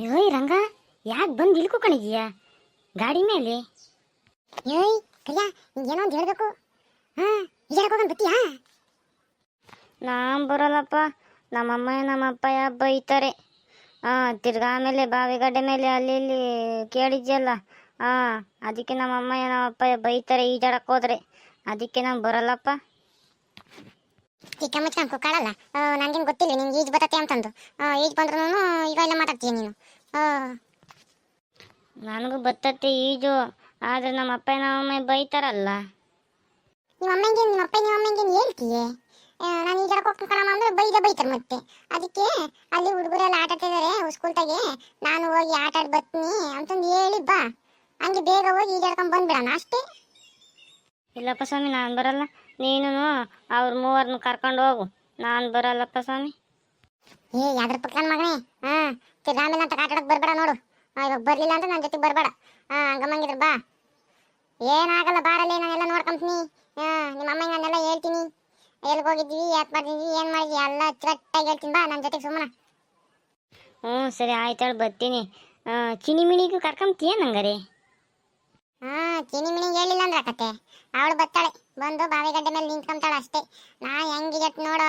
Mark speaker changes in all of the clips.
Speaker 1: ಏಯ್ ರಂಗ ಯಾಕೆ ಬಂದು ಇಲ್ಲಿ ಕೂಕೊಂಡಿದೀಯ ಗಾಡಿ ಮೇಲೆ?
Speaker 2: ಏಯ್ ಕಯ್ಯ ಏನೋ ಒಂದು ಹೇಳಬೇಕು. ಹಾಂ. ಹೇಳ್ಕೊಂಡು ಬತ್ತೀಯಾ
Speaker 1: ನಾನು ಬರಲ್ಲಪ್ಪ ನಮ್ಮಮ್ಮ ನಮ್ಮಪ್ಪಯ್ಯ ಬೈತಾರೆ ಹಾಂ ತಿರ್ಗಾ ಆಮೇಲೆ ಬಾವಿಗಡ್ಡೆ ಮೇಲೆ ಅಲ್ಲಿ ಇಲ್ಲಿ ಕೇಳಿದ್ಯಲ್ಲ ಹಾಂ ಅದಕ್ಕೆ ನಮ್ಮಮ್ಮ ನಮ್ಮಪ್ಪ ಬೈತಾರೆ ಈಜಾಡಕ್ಕೆ ಹೋದ್ರೆ. ಅದಕ್ಕೆ ನಾನು ಬರಲ್ಲಪ್ಪ.
Speaker 2: ಚಿಕ್ಕ ಮುಚ್ಕೊಂಡು ಕುಕ್ಕಾಡಲ್ಲ ನನಗೇನು ಗೊತ್ತಿಲ್ಲ ನಿಂಗೆ ಈಜು ಬರ್ತತೆ ಅಂತಂದು. ಈಜು ಬಂದ್ರೂ ಈಗ ಎಲ್ಲ ಮಾತಾಡ್ತೀಯ ನೀನು.
Speaker 1: ನನಗೂ ಬರ್ತತೆ ಈಜು ಆದ್ರೆ ನಮ್ಮ ಅಪ್ಪ ನಮ್ಮಮ್ಮ ಬೈತಾರಲ್ಲ.
Speaker 2: ನಿಮ್ಮ ಅಮ್ಮಂಗೆ ನಿಮ್ಮ ಅಪ್ಪ ನಿಮ್ಮ ಅಮ್ಮಂಗೆ ಹೇಳ್ತೀಯೇ? ನಾನು ಈಜಾಡಕ್ ಹೋಗ್ತೀನಿ ಕಣಮ್ಮ ಅಂದ್ರೆ ಬೈದ ಬೈತಾರೆ ಮತ್ತೆ. ಅದಕ್ಕೆ ಅಲ್ಲಿ ಹುಡುಗರೆಲ್ಲ ಆಟ ಆಡ್ತಿದ್ದಾರೆ ಸ್ಕೂಲ್ದಾಗೆ ನಾನು ಹೋಗಿ ಆಟ ಆಡಿ ಬರ್ತೀನಿ ಅಂತಂದು ಹೇಳಿ ಬಾ. ಹಂಗೆ ಬೇಗ ಹೋಗಿ ಈಜಾಡ್ಕೊಂಡ್ ಬಂದ್ಬಿಡೋಣ ಅಷ್ಟೇ?
Speaker 1: ಇಲ್ಲಪ್ಪ ಸ್ವಾಮಿ ನಾನು ಬರಲ್ಲ. ನೀನು ಅವ್ರ ಮೂವರನ್ನ ಕರ್ಕೊಂಡು ಹೋಗು. ನಾನು ಬರಲ್ಲಪ್ಪ ಸ್ವಾಮಿ.
Speaker 2: ಏ ಯಾವ್ದ್ರ ಪಕ್ಕನ ಮಗನೇ? ಹಾ ತಿರ್ಗಾ ಆಮೇಲೆ ಅಂತ ಆಟ ಬರ್ಬೇಡ ನೋಡು. ಇವಾಗ ಬರ್ಲಿಲ್ಲ ಅಂದ್ರೆ ನನ್ನ ಜೊತೆಗೆ ಬರ್ಬೇಡ. ಹಾ ಹಂಗಮ್ಮಂಗಿದ್ರ ಬಾ. ಏನಾಗಲ್ಲ ಬಾರಲ್ಲಿ ನಾನೆಲ್ಲ ನೋಡ್ಕೊಂತೀನಿ. ಹಾ ನಿಮ್ಮ ಅಮ್ಮ ನಾನೆಲ್ಲ ಹೇಳ್ತೀನಿ. ಎಲ್ಲಿ ಹೋಗಿದ್ವಿ ಯಾಕೆ ಮಾಡಿದ್ವಿ ಏನು ಮಾಡಿದ್ವಿ ಎಲ್ಲ ಚಟ್ಟಾಗಿ ಹೇಳ್ತೀನಿ. ಬಾ ನನ್ನ ಜೊತೆಗೆ ಸುಮ್ಮನೆ.
Speaker 1: ಹ್ಞೂ ಸರಿ ಹೇಳಿ ಬರ್ತೀನಿ. ಚಿನಿ ಮಿಣಿಗೂ ಕರ್ಕೊಂತೀಯ ನಂಗರಿ?
Speaker 2: ಹಾ ಚಿನಿ ಮಿಣಿಗೆ ಹೇಳಿಲ್ಲ ಅಂದ್ರೆ ಕತೆ. ಅವಳು ಬರ್ತಾಳೆ ಬಂದು ಬಾವಿಗಡ್ಡೆ ಮೇಲೆ ನಿಂತ್ಕೊಂತಾಳೆ ಅಷ್ಟೇ. ನಾ ಹೆಂಗಿಗತ್ ನೋಡು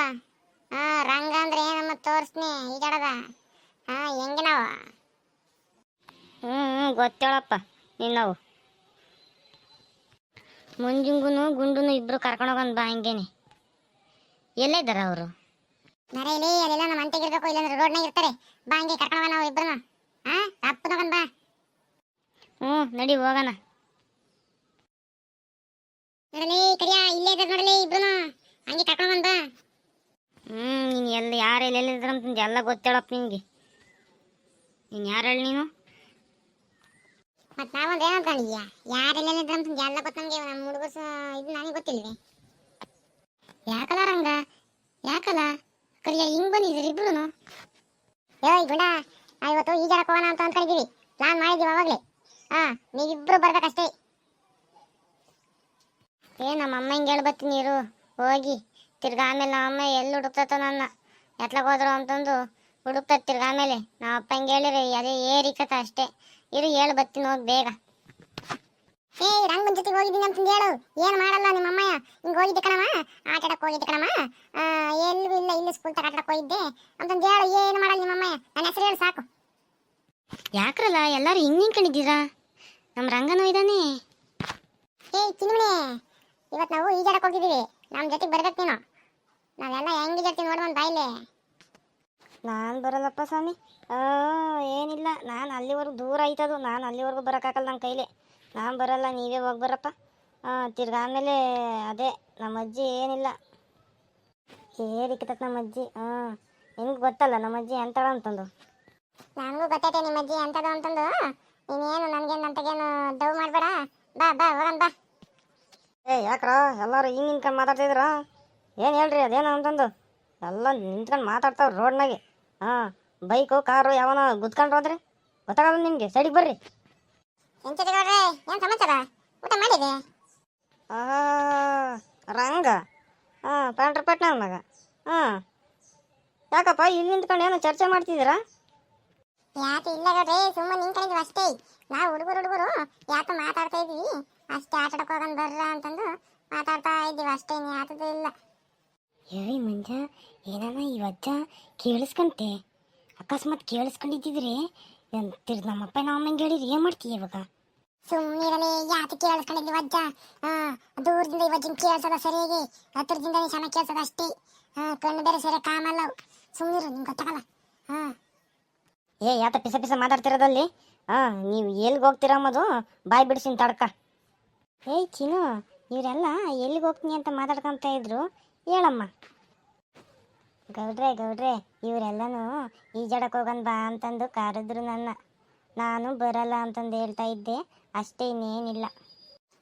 Speaker 2: ಹಾ ರಂಗ ಅಂದ್ರೆ ನಮ್ಮ ತೋರಿಸ್ನಿ ಈಜಾಡದ ಹಾ ಹೆಂಗೆ ನಾವು?
Speaker 1: ಹ್ಞೂ ಹ್ಞೂ ಗೊತ್ತೇಳಪ್ಪ ನಿನ್ನವು ಮುಂಜುಂಗುನು ಗುಂಡುನು ಇಬ್ರು ಕರ್ಕೊಂಡು ಹೋಗೋಣ ಬಾ ಹಂಗೇನೆ. ಎಲ್ಲಿದ್ದಾರ ಅವರು?
Speaker 2: ನರೇಲಿ ಅಲ್ಲೆಲ್ಲ ನಮ್ಮ ಅಂತೆಗೆ ಇರ್ಬೇಕು ಇಲ್ಲಾಂದ್ರೆ ರೋಡ್ನಾಗ ಇರ್ತಾರೆ. ಬಾ ಹಂಗೆ ಕರ್ಕೊಂಡು ನಾವು ಇಬ್ಬರನ್ನ ಹಾ ತಪ್ಪು ತಗೊಂಡ್ ಬಾ.
Speaker 1: ಹ್ಞೂ ನಡಿ ಹೋಗೋಣ.
Speaker 2: ನೋಡಲಿ ಕಡಿಯ ಇಲ್ಲೇ ಇದ್ದಾರೆ ನೋಡಲಿ ಇಬ್ರು ಹಂಗೆ ಕರ್ಕೊಂಡ್ ಬಾ.
Speaker 1: ಹ್ಞೂ ನೀನು ಎಲ್ಲಿ ಯಾರು ಎಲ್ಲೆಲ್ಲಿದ್ರ ಅಂತ ಎಲ್ಲ ಗೊತ್ತೇಳಪ್ಪ ನಿನಗೆ ನೀನು ಯಾರು ಹೇಳಿ ನೀನು?
Speaker 2: ಮತ್ತೆ ನಾವೊಂದು ಅಂದಿದ್ಯಾ ಯಾರೆಲ್ಲ ಇದ್ರೆ ಅಂತ ಎಲ್ಲ ಗೊತ್ತ ನಮಗೆ ನಮ್ಮ ಹುಡುಗರು ಇದು ನನಗೆ ಗೊತ್ತಿಲ್ವೇ? ಯಾಕಲ್ಲ ರಂಗ? ಯಾಕಲ್ಲ ಕರಿಯ ಹಿಂಗ್ ಬಂದಿದ್ದೀರಿ ಇಬ್ರು ಏಯ್, ಗುಂಡ! ಇವತ್ತು ಈಜಾಡಕ್ ಹೋಗೋಣ ಅಂತ ಅಂದ್ಕೊಂಡಿದ್ದೀವಿ ಪ್ಲಾನ್ ಮಾಡಿದ್ದೀವಿ ಅವಾಗಲೇ ಹಾ ನೀವಿಬ್ರು ಬರ್ಬೇಕಷ್ಟೇ.
Speaker 1: ಏ ನಮ್ಮ ಅಮ್ಮ ಹಿಂಗೆ ಹೇಳಿ ಬರ್ತೀನಿ ಇರು ಹೋಗಿ. ತಿರ್ಗಾ ಆಮೇಲೆ ನಮ್ಮ ಅಮ್ಮ ಎಲ್ಲಿ ಹುಡುಕ್ತತ ನನ್ನ ಎತ್ಲಾಗ ಹೋದ್ರು ಅಂತಂದು ಹುಡುಕ್ತತ್ ತಿರ್ಗಾ ಆಮೇಲೆ. ನಮ್ಮ ಅಪ್ಪ ಹಿಂಗೆ ಹೇಳಿರಿ ಅದೇ ಏರಿಕತ ಅಷ್ಟೇ. ಇರು ಹೇಳಿ ಬರ್ತೀನಿ ಹೋಗಿ ಬೇಗ.
Speaker 2: ಏ ರಂಗನ್ ಜೊತೆಗೆ ಹೋಗಿದ್ದೀನಿ ಅಂತ ಹೇಳು. ಏನು ಮಾಡಲ್ಲ ನಿಮ್ಮ ಅಮ್ಮಯ್ಯ? ಹಿಂಗೆ ಹೋಗಿದ್ದೆ ಕಣಮ್ಮ ಆಟ ಆಡಕ್ ಹೋಗಿದ್ದೆ ಕಣಮ್ಮ ಎಲ್ಲೂ ಇಲ್ಲ ಇಲ್ಲಿ ಸ್ಕೂಲ್ ತಗ ಆಟ ಹೋಗಿದ್ದೆ. ಅಂತಂದು ಹೇಳು ಏನು ಮಾಡಲ್ಲ ನಿಮ್ಮ ಅಮ್ಮಯ್ಯ? ನನ್ನ ಹೆಸರು ಹೇಳು ಸಾಕು.
Speaker 1: ಯಾಕ್ರಲ್ಲ ಎಲ್ಲರೂ ಹಿಂಗೆ ನಿಂತ್ಕೊಂಡಿದ್ದೀರಾ? ನಮ್ಮ ರಂಗನೂ ಇದ್ದಾನೆ
Speaker 2: ಏಯ್ ಚಿನ್ಮಣಿ ಇವತ್ತು ನಾವು ಈಜಾಡಕ್ಕೆ ಹೋಗಿದ್ದೀವಿ. ನಮ್ಮ ಜೊತೆಗೆ ಬರ್ಬೇಕು ನೀನು. ನಾವೆಲ್ಲ ಹೆಂಗ್ ಈಜಾಡ್ತೀವಿ ನೋಡ್ಬಂದು ಬಾಯಿಲೆ
Speaker 1: ನಾನು ಬರಲ್ಲಪ್ಪ ಸ್ವಾಮಿ. ಏನಿಲ್ಲ. ನಾನು ಅಲ್ಲಿವರೆಗೂ ದೂರ ಆಯ್ತದು. ನಾನು ಅಲ್ಲಿವರೆಗೂ ಬರೋಕ್ಕಾಗಲ್ಲ ನನ್ನ ಕೈಲಿ. ನಾನು ಬರಲ್ಲ ನೀವೇ ಹೋಗಿ ಬರಪ್ಪ ತಿರ್ಗ ಆಮೇಲೆ ಅದೇ ನಮ್ಮ ಅಜ್ಜಿ ಏನಿಲ್ಲ. ಏರಿಕತಕ್ ನಮ್ಮ ಅಜ್ಜಿ ಹಾಂ ನಿಮ್ಗೆ ಗೊತ್ತಲ್ಲ ನಮ್ಮ ಅಜ್ಜಿ ಎಂತಾಳ ಅಂತಂದು.
Speaker 2: ನನಗೂ ಗೊತ್ತೈತೆ ನಿಮ್ಮ ಅಜ್ಜಿ ಎಂತದ ಅಂತಂದು. ನೀನೇನು ನನಗೇನು ಅಂತಗೇನು ಡವ್ ಮಾಡಬೇಡ. ಬಾ ಬಾ ಹೋಗನ್ ಬಾ.
Speaker 1: ಏ ಯಾಕ್ರ? ಎಲ್ಲರೂ ಹಿಂಗೆ ನಿಂತ್ಕೊಂಡು ಮಾತಾಡ್ತಿದ್ರ ಏನು ಹೇಳ್ರಿ ಅದೇನು ಅಂತಂದು ಎಲ್ಲ ನಿಂತ್ಕೊಂಡು ಮಾತಾಡ್ತಾವ್ರು ರೋಡ್ನಾಗೆ. ಹಾಂ ಬೈಕು ಕಾರು ಯಾವನ ಗುದ್ಕೊಂಡು ಹೋದ್ರಿ? ಗೊತ್ತಾಗಲ್ಲ ನಿಮಗೆ ಸೈಡಿಗೆ ಬರ್ರಿ.
Speaker 2: ಎಂತ ತಗೊಳ್ರೆ ಏನು ಸಮಾಚಾರ? ಊಟ ಮಾಡಿದೆ
Speaker 1: ಆ, ರಂಗ. ಹಾಂ ಪ್ಯಾಂಟ್ರ್ ಪಟ್ನ ಮಗ. ಹಾಂ. ಯಾಕಪ್ಪ ಇಲ್ಲಿ ನಿಂತ್ಕೊಂಡು ಏನೋ ಚರ್ಚೆ ಮಾಡ್ತಿದ್ದೀರಾ?
Speaker 2: ಯಾಕೆ ಇಲ್ಲ ಗೌಡ್ರೆ ಸುಮ್ಮನೆ ನಿಂತ್ಕೊಂಡಿದ್ವಿ ಅಷ್ಟೇ. ನಾವು ಹುಡುಗರು ಹುಡುಗರು ಯಾಕೆ ಮಾತಾಡ್ತಾ ಇದೀವಿ. ಅಷ್ಟೇ ಆಟ ಆಡಕ್ ಹೋಗೋಣ ಬರ್ರ ಅಂತಂದು ಮಾತಾಡ್ತಾ ಇದ್ದೀವಿ ಅಷ್ಟೇ ಯಾತದು ಇಲ್ಲ.
Speaker 1: ಏಯ್ ಮಂಜ ಏನಾನ ಈ ಅಜ್ಜ ಕೇಳಿಸ್ಕಂತೆ? ಅಕಸ್ಮಾತ್ ಕೇಳಿಸ್ಕೊಂಡಿದ್ದಿದ್ರೆ ತಿರ್ಗಿ ನಮ್ಮಪ್ಪ ನಮ್ಮಂಗೆ ಹೇಳಿದ್ರೆ ಏನು ಮಾಡ್ತೀಯ ಇವಾಗ?
Speaker 2: ಸುಮ್ಮನಿರಲಿ ಯಾಕೆ ಕೇಳಿಸ್ಕೊಂಡಿದ್ವಿ ವಜ್ಜ? ಹಾ ದೂರದಿಂದ ಇವತ್ತಿನ ಕೇಳ್ಸದ ಸರಿಯಾಗಿ ಹತ್ತಿರದಿಂದನೇ ಚೆನ್ನಾಗಿ ಕೇಳ್ಸದ ಅಷ್ಟೇ. ಹಾ ಕಣ್ಣು ಬೇರೆ ಸರಿ ಕಾಮಲ್ಲ ಸುಮ್ಮನಿರು ನಿಂಗೆ ಗೊತ್ತಾಗಲ್ಲ. ಹಾ
Speaker 1: ಏ ಯಾತ ಪಿಸ ಪಿಸ ಮಾತಾಡ್ತಿರೋದಲ್ಲಿ? ಹಾಂ ನೀವು ಎಲ್ಲಿಗೆ ಹೋಗ್ತೀರ ಅನ್ನೋದು ಬಾಯ್ ಬಿಡಿಸಿನ ತಡ್ಕ. ಏಯ್ ಚಿನ್ನು ಇವರೆಲ್ಲ ಎಲ್ಲಿಗೆ ಹೋಗ್ತೀನಿ ಅಂತ ಮಾತಾಡ್ಕೊಂತ ಇದ್ರು? ಹೇಳಮ್ಮ. ಗೌಡ್ರೆ ಗೌಡ್ರೆ ಇವರೆಲ್ಲನೂ ಈಜಾಡಕ್ಕೆ ಹೋಗೋಣ ಬಾ ಅಂತಂದು ಕರೆದ್ರು ನನ್ನ. ನಾನು ಬರಲ್ಲ ಅಂತಂದು ಹೇಳ್ತಾ ಇದ್ದೆ ಅಷ್ಟೇ ಇನ್ನೇನಿಲ್ಲ.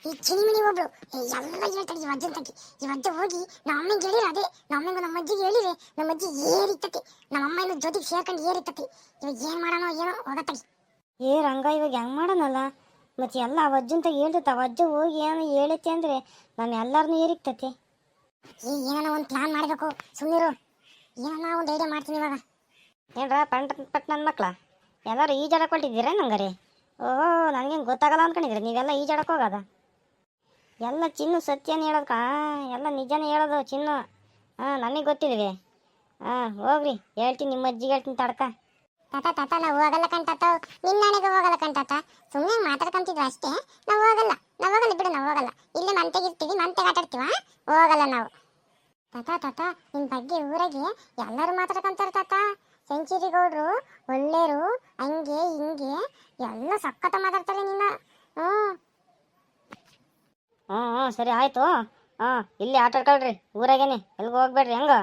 Speaker 2: ಈ ಚಿನಿಮಿನಿ ಒಬ್ಳು ಎಲ್ಲ ಹೇಳ್ತಾಳೆ ಈ ಅಜ್ಜನ ತಗಿ ಈ ಅಜ್ಜ ಹೋಗಿ ನಮ್ಮ ಅಮ್ಮಂಗೆ ಹೇಳಿರ ಅದೇ ನಮ್ಮ ಅಮ್ಮಂಗೂ ನಮ್ಮ ಅಜ್ಜಿಗೆ ಹೇಳಿರಿ ನಮ್ಮ ಅಜ್ಜಿ ಏರಿತ್ತತಿ. ನಮ್ಮ ಅಮ್ಮ ಇನ್ನು ಜೊತೆಗೆ ಸೇರ್ಕೊಂಡು ಏರಿತ್ತತಿ. ಇವಾಗ ಏನು ಮಾಡೋಣ ಏನೋ ಹೋಗತ್ತಗಿ
Speaker 1: ಏ ರಂಗ ಇವಾಗ ಹೆಂಗೆ ಮಾಡೋಣಲ್ಲ ಮತ್ತೆ ಎಲ್ಲ ಅವಜ್ಜಂತ ಹೇಳ್ತೈತೆ ಅವಜ್ಜ ಹೋಗಿ ಏನು ಹೇಳುತ್ತೆ ಅಂದರೆ ನಮ್ಮ ಎಲ್ಲರನ್ನೂ ಏರಿಕ್ತತಿ
Speaker 2: ಏ ಏನಾನ ಒಂದು ಪ್ಲಾನ್ ಮಾಡಬೇಕು. ಸುಮ್ಮನಿರು ಏನಾನ ಒಂದು ಐಡಿಯಾ ಮಾಡ್ತೀನಿ ಇವಾಗ.
Speaker 1: ಹೇಳ್ರ ಪಂಟ್ ಪಟ್ ನನ್ನ ಮಕ್ಳ? ಎಲ್ಲರೂ ಈಜಾಡಕ್ಕೆ ಹೊಟ್ಟಿದ್ದೀರಾ ನಂಗರಿ ಓಹೋ ನನಗೇನು ಗೊತ್ತಾಗಲ್ಲ ಅಂದ್ಕೊಂಡಿದ್ರಿ ನೀವೆಲ್ಲ ಈಜಾಡಕ್ಕೆ ಹೋಗೋದ? ಎಲ್ಲ ಚಿನ್ನು ಸತ್ಯನ ಹೇಳೋದಕ್ಕ ಎಲ್ಲ ನಿಜನೇ ಹೇಳೋದು ಚಿನ್ನು. ಹಾಂ ನನಗೆ ಗೊತ್ತಿದ್ವಿ. ಹಾಂ ಹೋಗ್ರಿ ಹೇಳ್ತೀನಿ ನಿಮ್ಮ ಅಜ್ಜಿಗೆ ಹೇಳ್ತೀನಿ ತಡ್ಕ.
Speaker 2: ತಾತ ತಾತ ನಾವು ಹೋಗಲ್ಲ ಕಣ್ತಾತ ನನಗೆ ಹೋಗಲ್ಲ ಕಣ್ತಾತ ಸುಮ್ಮನೆ ಮಾತಾಡ್ಕೊಂತಿದ್ರು ಅಷ್ಟೇ ನಾವು ಹೋಗಲ್ಲ. ನಾವು ಹೋಗಲ್ಲ ಬಿಡು ನಾವು ಹೋಗಲ್ಲ. ಇಲ್ಲೇ ಮಂತೆಗಿರ್ತೀವಿ ಮಂತೆಗೆ ಆಟಾಡ್ತೀವ ಹೋಗಲ್ಲ ನಾವು. ತಾತ ತಾತ ನಿನ್ ಬಗ್ಗೆ ಊರಾಗೆ ಎಲ್ಲರೂ ಮಾತಾಡ್ಕೊಂತಾರೆ ತಾತ. ಸೆಂಚುರಿ ಗೌಡ್ರು ಒಳ್ಳೆಯರು ಹಂಗೆ ಹಿಂಗೆ ಎಲ್ಲ ಸಖತ್ತ ಮಾತಾಡ್ತಾರೆ ನಿನ್ನ ಹ್ಞೂ.
Speaker 1: ಹ್ಞೂ ಹ್ಞೂ ಸರಿ ಆಯಿತು. ಹಾಂ ಇಲ್ಲಿ ಆಟ ಆಡ್ಕೊಳ್ರಿ ಊರಾಗೇನೆ. ಎಲ್ಗೂ ಹೋಗ್ಬೇಡ್ರಿ ಹೆಂಗ?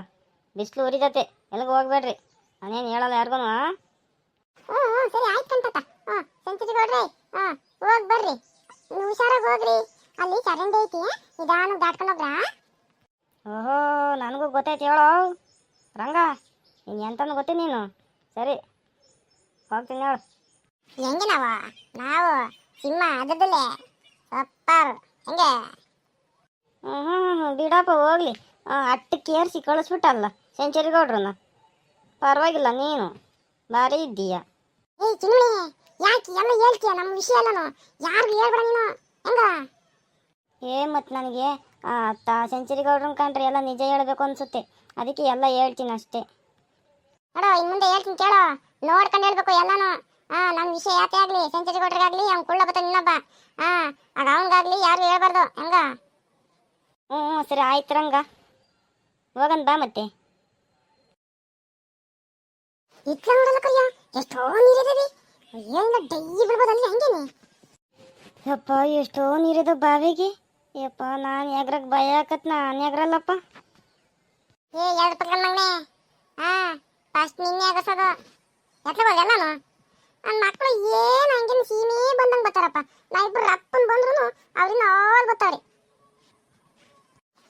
Speaker 1: ಬಿಸಿಲು ಉರಿತೈತೆ ಎಲ್ಗೂ ಹೋಗ್ಬೇಡ್ರಿ. ನಾನೇನು ಹೇಳಲ್ಲ ಯಾರಿಗೂ ಹಾಂ?
Speaker 2: ಹ್ಞೂ ಹ್ಞೂ ಸರಿ ಆಯ್ತು ಅಂತ ಹ್ಞೂ ಸೆಂಚುರಿ ಗೌಡ್ರಿ ಹಾಂ ಹೋಗಿ ಬರ್ರಿ. ಹುಷಾರಾಗಿ ಹೋಗ್ರಿ. ಅಲ್ಲಿ ಚರಂಡಿ ಐತಿ. ನಿಧಾನ ದಾಟ್ಕೊಂಡೋಗ್ರ
Speaker 1: ಓಹೋ ನನಗೂ ಗೊತ್ತೈತಿ ಹೇಳೋ. ರಂಗ ನೀನು ಎಂತಂದು ಗೊತ್ತಿ ನೀನು? ಸರಿ ಹೋಗ್ತೀನಿ ಹೇಳು.
Speaker 2: ಹೆಂಗೆ ನಾವು? ನಾವು ಸಿಂಹ ಅದದಲ್ಲೇ ಸಪ್ಪರ್ ಹೆಂಗೆ?
Speaker 1: ಹ್ಞೂ ಹ್ಞೂ ಹ್ಞೂ ಬಿಡಪ್ಪ ಹೋಗ್ಲಿ. ಅಟ್ಟು ಏರಿಸಿ ಕಳಿಸ್ಬಿಟ್ಟಲ್ಲ ಸೆಂಚುರಿ ಗೌಡ್ರನ್ನ. ಪರವಾಗಿಲ್ಲ ನೀನು. ಭಾರಿ ಇದ್ದೀಯ.
Speaker 2: ಏ ಚಿನ್ನುಳಿ ಯಾಕೆ ಎಲ್ಲ ಹೇಳ್ತೀಯ? ನಮ್ಮ ವಿಷಯ ಎಲ್ಲನು ಯಾರಿಗೂ ಹೇಳ್ಬೇಡ ನೀನು. ಹೆಂಗ?
Speaker 1: ಏ ಮತ್ತು ನನಗೆ ತ ಸೆಂಚುರಿ ಗೌಡ್ರನ್ನ ಕಂಡ್ರೆ ಎಲ್ಲ ನಿಜ ಹೇಳಬೇಕು ಅನ್ಸುತ್ತೆ. ಅದಕ್ಕೆ ಎಲ್ಲ ಹೇಳ್ತೀನಿ ಅಷ್ಟೇ.
Speaker 2: ಅಡ ಇನ್ನು ಮುಂದೆ ಹೇಳ್ತೀನಿ ಕೇಳೋ. ನೋಡ್ಕೊಂಡು ಹೇಳ್ಬೇಕು ಎಲ್ಲಾನು. ಹಾಂ ನಮ್ಮ ವಿಷಯ ಯಾಕೆ ಆಗಲಿ? ಸೆಂಚುರಿ ಕೊಟ್ರಿಗಾಗ್ಲಿ ಅವ್ನು ಕುಳ್ಳ ಬತ್ತ ಇನ್ನೊಬ್ಬ. ಹಾ ಆಗ ಅವಂಗಾಗ್ಲಿ ಯಾರು ಹೇಳ್ಬಾರ್ದು. ಹೆಂಗ?
Speaker 1: ಹ್ಞೂ ಹ್ಞೂ ಸರಿ ಆಯ್ತು ರಂಗ. ಹೋಗನ್ ಬಾ ಮತ್ತೆ.
Speaker 2: ಇಟ್ಲ ನೋಡಲ್ಲ ಕರಿಯ ಎಷ್ಟೋ ನೀರಿದೆ ಏನಿಲ್ಲ ಡೈಲಿ ಬಿಡ್ಬೋದು ಅಲ್ಲಿ ಹಂಗೇನೆ?
Speaker 1: ಯಪ್ಪ, ಎಷ್ಟೋ ನೀರಿದ ಬಾವಿಗೆ. ಯಪ್ಪ, ನಾನು ಯಾಗ್ರಕ್ ಭಯ ಆಕತ್, ನಾನು ಯಾಗ್ರಲ್ಲಪ್ಪ
Speaker 2: ಏ, ಎರಡು ಪಕ್ಕ ಮಗನೆ. ಹಾ ಫಸ್ಟ್ ನಿನ್ನೆ ಆಗಸೋದು. ಎತ್ಲಬೋದು ಎಲ್ಲಾನು? ನನ್ನ ಮಕ್ಕಳು ಏನು ಹಂಗೇನು ಸೀಮೆ ಬಂದಂಗೆ ಬರ್ತಾರಪ್ಪ. ನಾ ಇಬ್ರು ರಪ್ಪನ್ ಬಂದ್ರು ಅವ್ರಿಂದ ಆಲ್ ಬರ್ತಾವ್ರಿ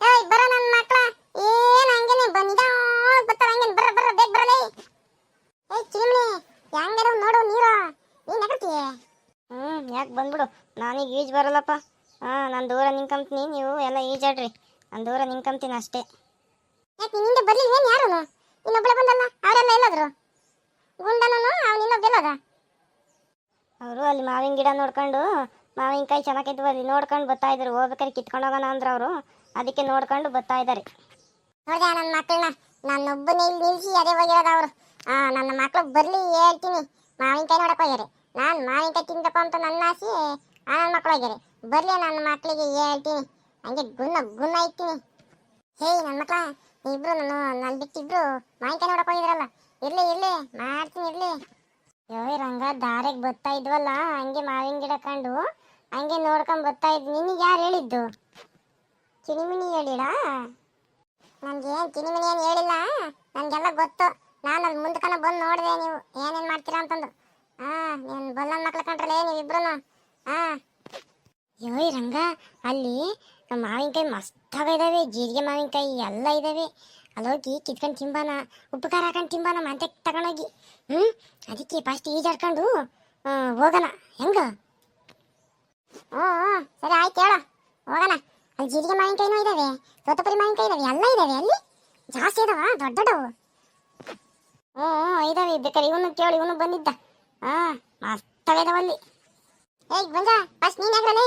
Speaker 2: ಏಯ್ ಬರ ನನ್ನ ಮಕ್ಕಳ ಏನು ಹಂಗೇನೆ ಬಂದ ಬರ್ತಾರ ಹಂಗೇನೆ ಬರ್ರ ಬರ್ರ ಬೇಗ ಬರಲೇ ಏಯ್ ಚಿಮ್ನಿ ಹೆಂಗದ ನೋಡು ನೀರು ನೀನ್ ಎಗರ್ತೀಯ
Speaker 1: ಹ್ಞೂ ಯಾಕೆ ಬಂದ್ಬಿಡು ನಾನೀಗ ಈಜು ಬರಲ್ಲಪ್ಪ. ಹಾಂ ನಾನು ದೂರ ನಿಂಕಂತೀನಿ ನೀವು ಎಲ್ಲ ಈಜಾಡ್ರಿ ನಾನು ದೂರ ನಿಂಕಂತೀನಿ ಅಷ್ಟೇ.
Speaker 2: ಯಾಕೆ ನಿನ್ನಿಂದ ಬರ್ಲಿಲ್ವೇನು ಯಾರು? ಇನ್ನೊಬ್ಬಳೆ ಬಂದಲ್ಲ? ಅವರೆಲ್ಲ ಎಲ್ಲಾದ್ರು? ಗುಂಡನೂ ಅವ್ನು ಇನ್ನೊಬ್ಬ ಎಲ್ಲದ
Speaker 1: ಅವರು ಅಲ್ಲಿ ಮಾವಿನ ಗಿಡ ನೋಡ್ಕೊಂಡು ಮಾವಿನಕಾಯಿ ಚೆನ್ನಾಗಿದ್ವು ಬರ್ರಿ ನೋಡ್ಕೊಂಡು ಬರ್ತಾ ಇದ್ರು. ಹೋಗ್ಬೇಕಾದ್ರೆ ಕಿತ್ಕೊಂಡು ಹೋಗೋಣ ಅಂದ್ರೆ ಅವರು. ಅದಕ್ಕೆ ನೋಡ್ಕೊಂಡು ಬರ್ತಾ ಇದ್ದಾರೆ
Speaker 2: ನೋಡಿದೆ ನನ್ನ ಮಕ್ಕಳನ್ನ ನನ್ನೊಬ್ಬನೇ ಇಲ್ಲಿ ನಿಲ್ಸಿ ಅದೇ ಹೋಗಿರೋದು ಅವರು. ಆ ನನ್ನ ಮಕ್ಳು ಬರಲಿ ಹೇಳ್ತೀನಿ. ಮಾವಿನಕಾಯಿ ನೋಡಕ್ ಹೋಗ್ಯಾರೆ. ನಾನು ಮಾವಿನಕಾಯಿ ತಿಂದಪ್ಪ ಅಂತ ನನ್ನ ಆಸೆ. ಆ ನನ್ನ ಮಕ್ಳು ಹೋಗ್ಯಾರೆ. ಬರ್ಲಿ ನನ್ನ ಮಕ್ಕಳಿಗೆ ಹೇಳ್ತೀನಿ. ಹಂಗೆ ಗುನ್ನ ಗುನ್ನ ಐತೀನಿ. ಹೇ ನನ್ನ ಮಕ್ಕಳ ಇಬ್ರು ನಾನು ನಾನು ಬಿಟ್ಟಿಬ್ರು ಮಾಹಿತಿ ನೋಡಕ್ ಹೋಗಿದ್ರಲ್ಲ? ಇರ್ಲಿ ಇರ್ಲಿ, ಮಾಡ್ತೀನಿ, ಇರ್ಲಿ.
Speaker 1: ಯೋ ರಂಗ ದಾರಿಗೆ ಬರ್ತಾ ಇದ್ವಲ್ಲ, ಹಂಗೆ ಮಾವಿನ ಗಿಡ ಕಂಡು, ಹಂಗೆ ನೋಡ್ಕೊಂಡು ಬರ್ತಾ ಇದ್ ನಿನಗೆ ಯಾರು ಹೇಳಿದ್ದು? ಚಿನಿಮಿನಿ ಹೇಳಿಡ
Speaker 2: ನನ್ಗೆ ಏನ್ ತಿನಿಮಿನಿ ಏನು ಹೇಳಿಲ್ಲ? ನನ್ಗೆಲ್ಲ ಗೊತ್ತು. ನಾನು ಅಲ್ಲಿ ಬಂದು ನೋಡಿದೆ ನೀವು. ಏನೇನ್ ಮಾಡ್ತೀರಾ ಅಂತಂದು. ಹಾ ನೀನ್ ಬಲ್ಲನ್ ಮಕ್ಳು ಕಂಡ್ರಲ್ಲ ನೀವಿಬ್ರು
Speaker 1: ಯೋಯ್ ರಂಗ, ಅಲ್ಲಿ ಮಾವಿನಕಾಯಿ ಮಸ್ತಾಗ ಇದಾವೆ, ಜೀರಿಗೆ ಮಾವಿನಕಾಯಿ ಎಲ್ಲ ಇದಾವೆ. ಅಲ್ಲೋಗಿ ಕಿತ್ಕೊಂಡು ತಿಂಬಾನ ಉಪ್ಪು ಖಾರ ಹಾಕೊಂಡು ತಿಂಬಾನ ಮತ್ತೆ ತಗೊಂಡೋಗಿ. ಹ್ಞೂ ಅದಕ್ಕೆ ಫಸ್ಟ್ ಈಜಾಡ್ಕೊಂಡು ಹೋಗೋಣ. ಹೆಂಗ?
Speaker 2: ಹ್ಞೂ ಹ್ಞೂ ಸರಿ, ಆಯ್ತು ಹೇಳ. ಹೋಗೋಣ. ಅಲ್ಲಿ ಜೀರಿಗೆ ಮಾವಿನಕಾಯಿನೂ ಇದಾವೆ, ತೋತಪುರಿ ಮಾವಿನಕಾಯಿ ಇದಾವೆ, ಎಲ್ಲ ಇದಾವೆ ಅಲ್ಲಿ? ಜಾಸ್ತಿ ಇದಾವ, ದೊಡ್ಡ ದೊಡ್ಡವು.
Speaker 1: ಹ್ಞೂ ಹ್ಞೂ ಇದಾವೆ. ಬೇಕಾದ್ರೆ ಇವನು ಕೇಳಿ, ಇವನು ಬಂದಿದ್ದ. ಹಾಂ ಇದಾವೆ ಇದಾವಲ್ಲಿ
Speaker 2: ಏಯ್ ಬಂದ ಫಸ್ಟ್ ನೀನ್ ಆಗಿರಲಿ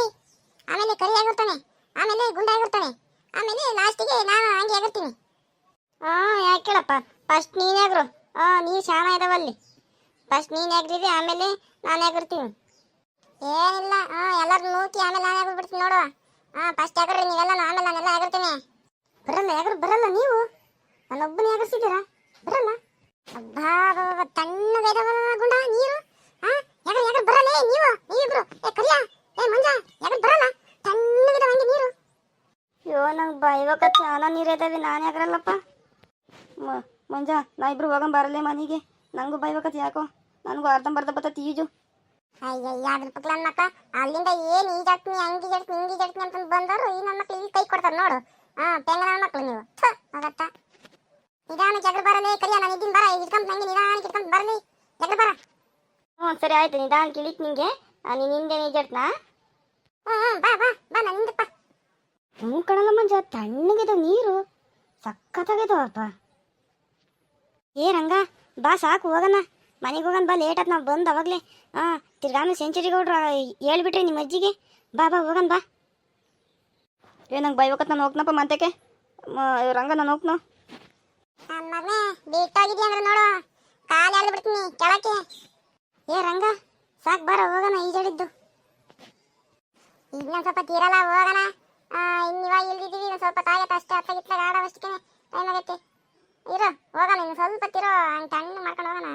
Speaker 2: ಆಮೇಲೆ ಕರಿ ಆಗಿರ್ತಾನೆ. ಆಮೇಲೆ ಗುಂಡ ಆಗಿರ್ತಾನೆ. ಆಮೇಲೆ ಲಾಸ್ಟಿಗೆ ನಾನು ಹಂಗೆ ಆಗಿರ್ತೀನಿ.
Speaker 1: ಹಾಂ ಯಾಕೆ ಕೇಳಪ್ಪ? ಫಸ್ಟ್ ನೀನು ಆಗ್ರು ಹಾಂ ನೀವು ಶಾಣ ಇದಾವಲ್ಲಿ. ಫಸ್ಟ್ ನೀನು ಆಗ್ರಿರಿ ಆಮೇಲೆ ನಾನು ಆಗಿರ್ತೀನಿ
Speaker 2: ಏನಿಲ್ಲ ಹಾಂ ಎಲ್ಲರೂ ನೂಕಿ ಆಮೇಲೆ ನಾನು ಆಗಿಬಿಡ್ತೀನಿ ನೋಡು ಹಾಂ ಫಸ್ಟ್ ಆಗ್ರಿ ನೀವೆಲ್ಲ ಆಮೇಲೆ ನಾನೆಲ್ಲ ಆಗಿರ್ತೀನಿ.
Speaker 1: ಬರಲ್ಲ ಯಾರು ಬರಲ್ಲ ನೀವು? ನಾನೊಬ್ಬನೇ ಆಗಿರ್ಸಿದ್ದೀರಾ ಬರಲ್ಲ.
Speaker 2: ಅಬ್ಬಾ ಬಾಬಾ ತಣ್ಣಗೆ ಇದಾವಲ್ಲ ಗುಂಡ, ನೀರು. ಹಾ ಯಾಕಂದ್ರೆ ಯಾರು ಬರಲ್ಲ ನೀವು? ನೀವಿಬ್ರು. ಏ ಕರಿಯ. ಏ ಮಂಜ ಯಾರು ಬರಲ್ಲ? ತಣ್ಣಗಿದಾವ ಹಂಗೆ ನೀರು.
Speaker 1: ಅಯ್ಯೋ ನಂಗೆ ಬೈವಾಗ ಚಾನ ನೀರು ಇದಾವೆ. ನಾನು ಯಾಕ್ರಲ್ಲಪ್ಪ? ಮ- ಮಂಜ ನಾ ಇಬ್ರು ಹೋಗಂ ಬರಲ್ಲೇ ಮನೆಗೆ. ನನಗೂ ಬಾಯಿವಾಗತ್ ಯಾಕೋ ನನಗೂ ಅರ್ಧಂಬರ್ಧ ಬರ್ತೈತಿ ಈಜು
Speaker 2: ಅಯ್ಯಯ್ಯ ಅದ್ರ ಪಕ್ಕ ನನ್ನ ಮಕ್ಕ ಅಲ್ಲಿಂದ ಏನು ಈಜಾಡ್ತೀನಿ ಹಂಗೆ ಈಜಾಡ್ತೀನಿ ಹಿಂಗೆ ಈಜಾಡ್ತೀನಿ ಅಂತ ಬಂದರು ಈ ನನ್ನ ಮಕ್ಳು ಇಲ್ಲಿ ಕೈ ಕೊಡ್ತಾರೆ ನೋಡು. ಹಾಂ ಪೆಂಗನ ಮಕ್ಕಳು ನೀವು. ಆಗತ್ತಾ ನಿಧಾನ ಜಗಳ ಬರಲೇ. ಕರಿಯ ನಾನು ಇದ್ದೀನಿ ಬರ. ಇಟ್ಕೊಂಡು ನಂಗೆ ನಿಧಾನ ಇಟ್ಕೊಂಡು ಬರಲಿ. ಜಗಳ ಬರ.
Speaker 1: ಹ್ಞೂ ಸರಿ ಆಯ್ತು. ನಿಧಾನ ಕಿಳಿತ್ ನಿಂಗೆ. ನೀನು ಹಿಂದೆ
Speaker 2: ಹ್ಮ್ ಹ್ಮ್ ಬಾ ಬಾ ಬಾ ನಾನು ಹಿಂದಪ್ಪ
Speaker 1: ಹ್ಞೂ ಕಣಲ್ಲ ಮಂಜ ತಣ್ಣಗಿದ ನೀರು. ಸಖತ್ತಾಗಿದವಪ್ಪ ಏ ರಂಗ ಬಾ ಸಾಕು ಹೋಗಣ ಮನೆಗೆ ಹೋಗೋಣ ಬಾ ಲೇಟ್ ಆಯ್ತು ನಾವು ಬಂದು ಅವಾಗಲೇ. ಹಾಂ ತಿರ್ಗಾಮಿ ಸೆಂಚುರಿ ಗೌಡ್ರ ಹೇಳ್ಬಿಟ್ರಿ ನಿಮ್ಮ ಅಜ್ಜಿಗೆ. ಬಾ ಬಾ ಹೋಗೋಣ ಬಾ. ಏ ನಂಗೆ ಬೈಬೇಕತ್ ನಾನು ಹೋಗ್ನಪ್ಪ ಮಂತಕ್ಕೆ ರಂಗ ನಾನು ಹೋಗ್ನ?
Speaker 2: ಮಗನೇ ಬಿಟ್ಟೋಗಿದ್ಯಾ ಅಂದ್ರೆ ನೋಡು. ಕಾಲು ಎಳ್ದು ಬಿಡ್ತೀನಿ ಕೆಳಕ್ಕೆ.
Speaker 1: ಏ ರಂಗ, ಸಾಕ್ ಬಾರ ಹೋಗೋಣ ಈಜಾಡಿದ್ದು
Speaker 2: ನಾನು ಸ್ವಲ್ಪ ತೀರಲ್ಲ, ಹೋಗೋಣ. ಇನ್ನು ಇವಾಗ ಇಲ್ದಿದ್ದೀವಿ ಇನ್ನು ಸ್ವಲ್ಪ ತಾಗತ್ತೆ ಅಷ್ಟೇ ಅತ್ತಾಗಿತ್ಲಾಗ ಆಡೋವಷ್ಟಕ್ಕೆ ಟೈಮ್ ಆಗೈತೆ ಇರೋ, ಹೋಗೋಣ, ಇನ್ನು ಸ್ವಲ್ಪ ತಿರೋ, ಹಂಗೆ ತಣ್ಣಗೆ ಮಾಡ್ಕೊಂಡು ಹೋಗೋಣ.